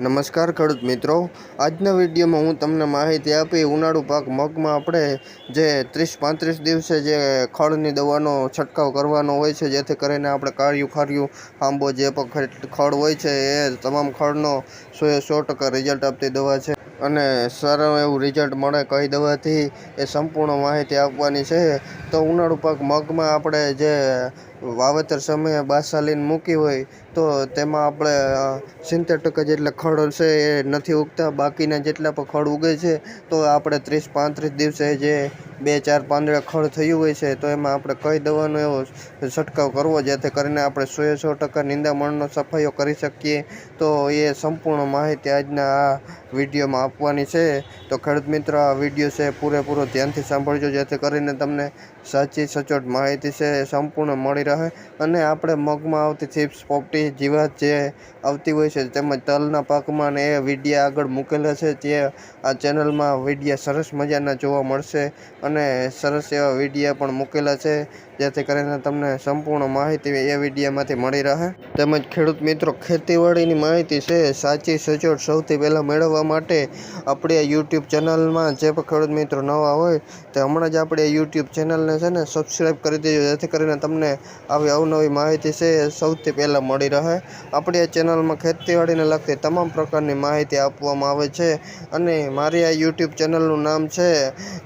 નમસ્કાર ખેડૂત મિત્રો. આજના વિડીયોમાં હું તમને માહિતી આપી, ઉનાળુ પાક મગમાં આપણે જે ત્રીસ પાંત્રીસ દિવસે જે ખળની દવાનો છંટકાવ કરવાનો હોય છે, જેથી કરીને આપણે કાળિયું, ખાર્યું, આંબો જે પણ ખળ હોય છે, એ તમામ ખળનો સો એ સો ટકા રિઝલ્ટ આપતી દવા છે. અને સારું એવું રિઝલ્ટ મળે કઈ દવાથી એ સંપૂર્ણ માહિતી આપવાની છે. તો ઉનાળુ પાક મગમાં આપણે જે વાવેતર સમયે બાસાલીન મૂકી હોય, તો તેમાં આપણે સિત્તેર ટકા જેટલા ખડ છે એ નથી ઉગતા. બાકીના જેટલા પણ ખડ ઉગે છે, તો આપણે ત્રીસ પાંત્રીસ દિવસે જે બે ચાર પાંદડા ખડ થયું હોય છે, તો એમાં આપણે કઈ દવાનો એવો છંટકાવ કરવો, જેથી કરીને આપણે સો સો ટકા નિંદામણનો સફાઈઓ કરી શકીએ. તો એ સંપૂર્ણ માહિતી આજના આ વિડીયોમાં આપવાની છે. તો ખેડૂત મિત્ર, આ વીડિયો છે પૂરેપૂરો ધ્યાનથી સાંભળજો, જેથી કરીને તમને સાચી સચોટ માહિતી છે સંપૂર્ણ મળી રહે. અને આપણે મગમાં આવતી ચિપ્સ, પોપટી, જીવાત જે આવતી હોય છે તેમજ તલના પાકમાં ને એ વિડીયા આગળ મૂકેલા છે તે આ ચેનલમાં વિડીયા સરસ મજાના જોવા મળશે અને સરસ એવા વિડીયા પણ મૂકેલા છે જેથી કરીને તમને સંપૂર્ણ માહિતી એ વિડીયામાંથી મળી રહે. તેમજ ખેડૂત મિત્રો, ખેતીવાડીની માહિતી છે, સાચી સચોટ સૌથી પહેલાં મેળવવા માટે આપણી યુટ્યુબ ચેનલમાં જે પણ ખેડૂત મિત્રો નવા હોય તે હમણાં જ આપણી યુટ્યુબ ચેનલને છે ને સબસ્ક્રાઈબ કરી દેજો જેથી કરીને તમને આવી અવનવી માહિતી છે, એ સૌથી પહેલાં મળી રહે. આપણી આ ચેનલમાં ખેતીવાડીને લગતી તમામ પ્રકારની માહિતી આપવામાં આવે છે અને મારી આ યુટ્યુબ ચેનલનું નામ છે,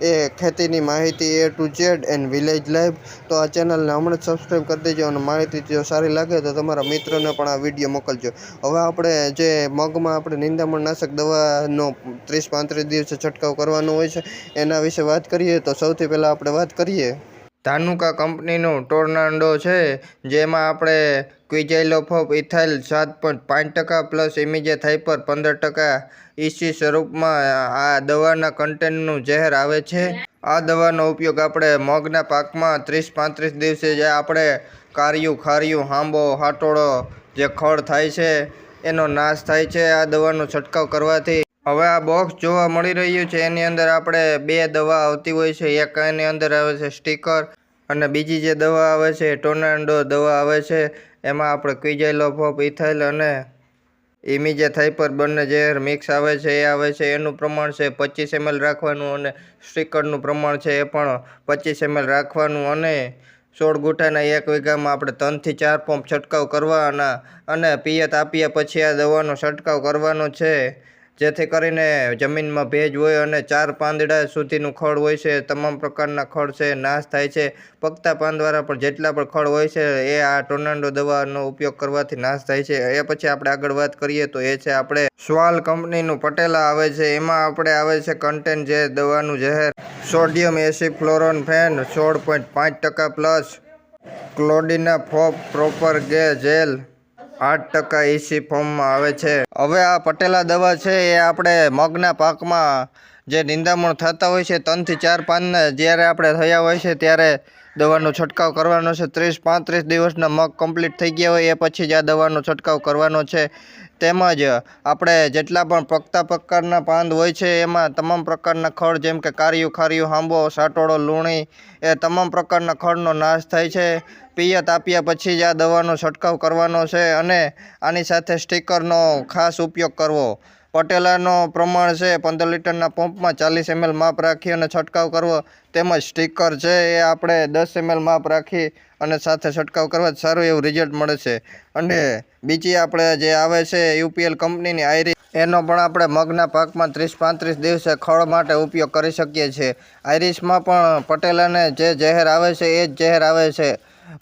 એ ખેતીની માહિતી A to Z and village life તો આ ચેનલને હમણાં જ સબસ્ક્રાઈબ કરી દેજો અને માહિતી જો સારી લાગે તો તમારા મિત્રોને પણ આ વીડિયો મોકલજો. હવે આપણે જે મગમાં આપણે નિંદામણ નાશક દવાનો ત્રીસ પાંત્રીસ દિવસે છંટકાવ કરવાનો હોય છે, એના વિશે વાત કરીએ તો સૌથી પહેલાં આપણે વાત કરીએ. ધાનુકા કંપનીનું ટોર્નાડો છે, જેમાં આપણે ક્વિજેલોફોપ ઇથાઇલ સાત પોઈન્ટ પાંચ ટકા પ્લસ ઇમિજેથ હાઇપર પંદર ટકા ઇસી સ્વરૂપમાં આ દવાના કન્ટેન્ટનું ઝેર આવે છે. આ દવાનો ઉપયોગ આપણે મગના પાકમાં ત્રીસ પાંત્રીસ દિવસે જે આપણે કારિયું, ખારિયું, હાંબો, હાટોળો, જે ખળ થાય છે, એનો નાશ થાય છે આ દવાનો છંટકાવ કરવાથી. હવે આ બોક્સ જોવા મળી રહ્યું છે. એની અંદર આપણે બે દવા આવતી હોય છે. એક એની અંદર આવે છે સ્ટીકર અને બીજી જે દવા આવે છે ટોર્નાડો દવા આવે છે. એમાં આપણે ક્વિજાઇલોફોપ ઇથાઇલ અને ઇમિજે થાઇપર બંને ઝેર મિક્સ આવે છે. એ આવે છે. એનું પ્રમાણ છે પચીસ એમએલ રાખવાનું અને સ્ટીકરનું પ્રમાણ છે એ પણ પચીસ એમએલ રાખવાનું અને સોળ ગુઠાના એક વીઘામાં આપણે ત્રણથી ચાર પંપ છંટકાવ કરવાના અને પિયત આપ્યા પછી આ દવાનો છંટકાવ કરવાનો છે. જેથી કરીને જમીનમાં ભેજ હોય અને ચાર પાંદડા સુધીનું ખડ હોય છે. તમામ પ્રકારના ખડ છે, નાશ થાય છે. પગતા પાન દ્વારા પણ જેટલા પણ ખડ હોય છે, એ આ ટોર્નાડો દવાનો ઉપયોગ કરવાથી નાશ થાય છે. એ પછી આપણે આગળ વાત કરીએ તો એ છે આપણે સ્વાલ કંપનીનું પટેલા આવે છે. એમાં આપણે આવે છે કન્ટેન્ટ જે દવાનું જહેર સોડિયમ એસી ફ્લોરોન ફેન સોળ પોઈન્ટ પાંચ ટકા plus clodinafop propargyl આઠ ટકા ઇસી ફોર્મમાં આવે છે. હવે આ પટેલા દવા છે એ આપણે મગના પાકમાં જે નિંદામણ થતા હોય છે, ત્રણથી ચાર પાનના જ્યારે આપણે થયા હોય છે, ત્યારે દવાનો છંટકાવ કરવાનો છે. ત્રીસ પાંત્રીસ દિવસના મગ કમ્પ્લીટ થઈ ગયા હોય એ પછી જ આ દવાનો છંટકાવ કરવાનો છે. તેમજ આપણે જેટલા પણ પકતા પ્રકારના પાંદ હોય છે, એમાં તમામ પ્રકારના ખડ જેમ કે કારિયું, ખારિયું, હાંબો, સાટોળો, લૂણી, એ તમામ પ્રકારના ખડનો નાશ થાય છે. પિયત આપ્યા પછી જ આ દવાનો છંટકાવ કરવાનો છે અને આની સાથે સ્ટીકરનો ખાસ ઉપયોગ કરવો. પટેલાનો પ્રમાણ છે પંદર લીટરના પંપમાં ચાલીસ એમએલ માપ રાખી અને છંટકાવ કરવો. તેમજ સ્ટીકર છે એ આપણે દસ એમએલ માપ રાખી અને સાથે છંટકાવ કરવા સારું એવું રિઝલ્ટ મળે છે. અને બીજી આપણે જે આવે છે યુપીએલ કંપનીની આયરી, એનો પણ આપણે મગના પાકમાં ત્રીસ પાંત્રીસ દિવસે ખળ માટે ઉપયોગ કરી શકીએ છીએ. આઈરિશમાં પણ પટેલાને જે ઝેર આવે છે, એ જ ઝેર આવે છે.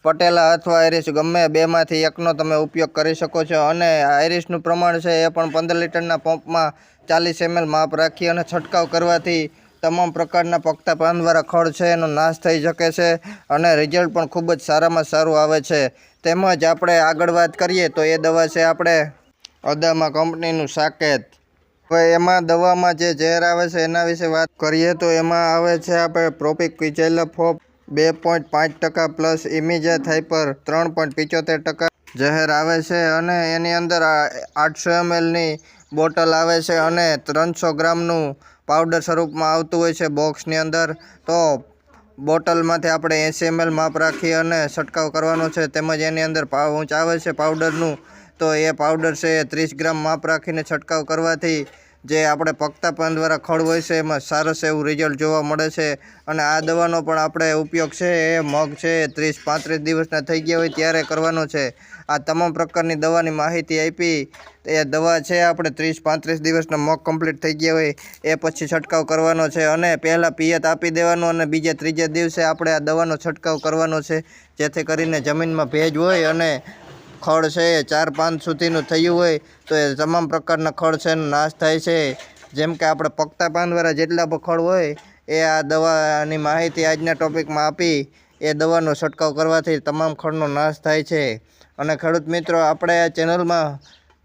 પટેલા અથવા આયરિશ ગમે બેમાંથી એકનો તમે ઉપયોગ કરી શકો છો અને આયરિશનું પ્રમાણ છે એ પણ પંદર લીટરના પંપમાં ચાલીસ એમએલ માપ રાખી અને છંટકાવ કરવાથી તમામ પ્રકારના પગતા પાન દ્વારા ખડ છે, એનો નાશ થઈ શકે છે અને રિઝલ્ટ પણ ખૂબ જ સારામાં સારું આવે છે. તેમજ આપણે આગળ વાત કરીએ તો એ દવા છે આપણે અદામા કંપનીનું સાકેત. હવે એમાં દવામાં જે ઝેર આવે છે, એના વિશે વાત કરીએ તો એમાં આવે છે આપણે પ્રોપિક ક્વિચેલફોપ બે પોઈન્ટ પાંચ ટકા પ્લસ ઇમિજા થાઇપર ત્રણ પોઈન્ટ પિચોતેર ટકા ઝેર આવે છે અને એની અંદર આઠસો એમએલની બોટલ આવે છે અને ત્રણસો ગ્રામનું પાવડર સ્વરૂપમાં આવતું હોય છે બોક્સની અંદર, તો બોટલમાંથી આપણે એંસી એમએલ માપ રાખી અને છંટકાવ કરવાનો છે. તેમજ એની અંદર પાઉચ આવે છે પાવડરનું, તો એ પાવડર છે એ ત્રીસ ગ્રામ માપ રાખીને છંટકાવ કરવાથી જે આપણે પકતા દ્વારા ખડ હોય છે, એમાં સરસ એવું રિઝલ્ટ જોવા મળે છે. અને આ દવાનો પણ આપણે ઉપયોગ છે એ મગ છે એ ત્રીસ પાંત્રીસ દિવસના થઈ ગયા હોય ત્યારે કરવાનો છે. આ તમામ પ્રકારની દવાની માહિતી આપી. એ દવા છે આપણે ત્રીસ પાંત્રીસ દિવસના મોક કમ્પ્લીટ થઈ ગયા હોય. એ પછી છંટકાવ કરવાનો છે અને પહેલાં પિયત આપી દેવાનું અને બીજે ત્રીજે દિવસે આપણે આ દવાનો છંટકાવ કરવાનો છે. જેથી કરીને જમીનમાં ભેજ હોય અને ખડ છે એ ચાર પાંચ સુધીનું થયું હોય, તો એ તમામ પ્રકારના ખડ છે નાશ થાય છે. જેમ કે આપણે પગતા પાનવાળા જેટલા પણ ખડ હોય, એ આ દવાની માહિતી આજના ટોપિકમાં આપી. એ દવાનો છંટકાવ કરવાથી તમામ ખડનો નાશ થાય છે. અને ખેડૂત મિત્રો, આપણે આ ચેનલમાં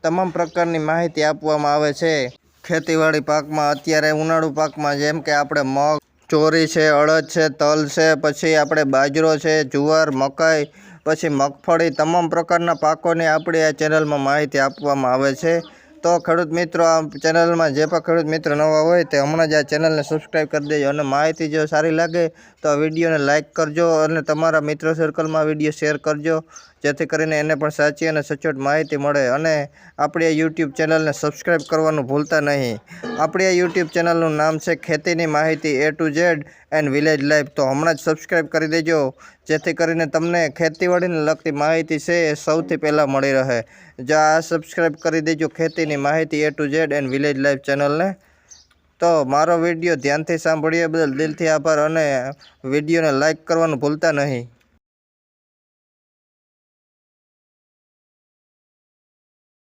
તમામ પ્રકારની માહિતી આપવામાં આવે છે. ખેતીવાડી પાકમાં અત્યારે ઉનાળુ પાકમાં જેમ કે આપણે મગ, ચોરી છે, અડદ છે, તલ છે, પછી આપણે બાજરો છે, જુવાર, મકાઈ, પછી મગફળી, તમામ પ્રકારના પાકોની આપણી આ ચેનલમાં માહિતી આપવામાં આવે છે. તો ખેડૂત મિત્રો આ ચેનલમાં જે પણ ખેડૂત મિત્રો નવા હોય તે હમણાં જ આ ચેનલને સબસ્ક્રાઈબ કરી દેજો અને માહિતી જો સારી લાગે તો વિડીયોને લાઇક કરજો અને તમારા મિત્ર સર્કલમાં વીડિયો શેર કરજો. જેથી કરીને એને પણ સાચી અને સચોટ માહિતી મળે અને આપણી આ યુટ્યુબ ચેનલને સબસ્ક્રાઈબ કરવાનું ભૂલતા નહીં. આપણી આ યુટ્યુબ ચેનલનું નામ છે ખેતીની માહિતી A to Z and village life તો હમણાં જ સબસ્ક્રાઈબ કરી દેજો, જેથી કરીને તમને ખેતીવાડીને લગતી માહિતી છે એ સૌથી પહેલાં મળી રહે. જો આ સબસ્ક્રાઈબ કરી દેજો ખેતીની માહિતી A to Z and village life ચેનલને. તો મારો વીડિયો ધ્યાનથી સાંભળ્યા બદલ દિલથી આભાર અને વિડીયોને લાઈક કરવાનું ભૂલતા નહીં.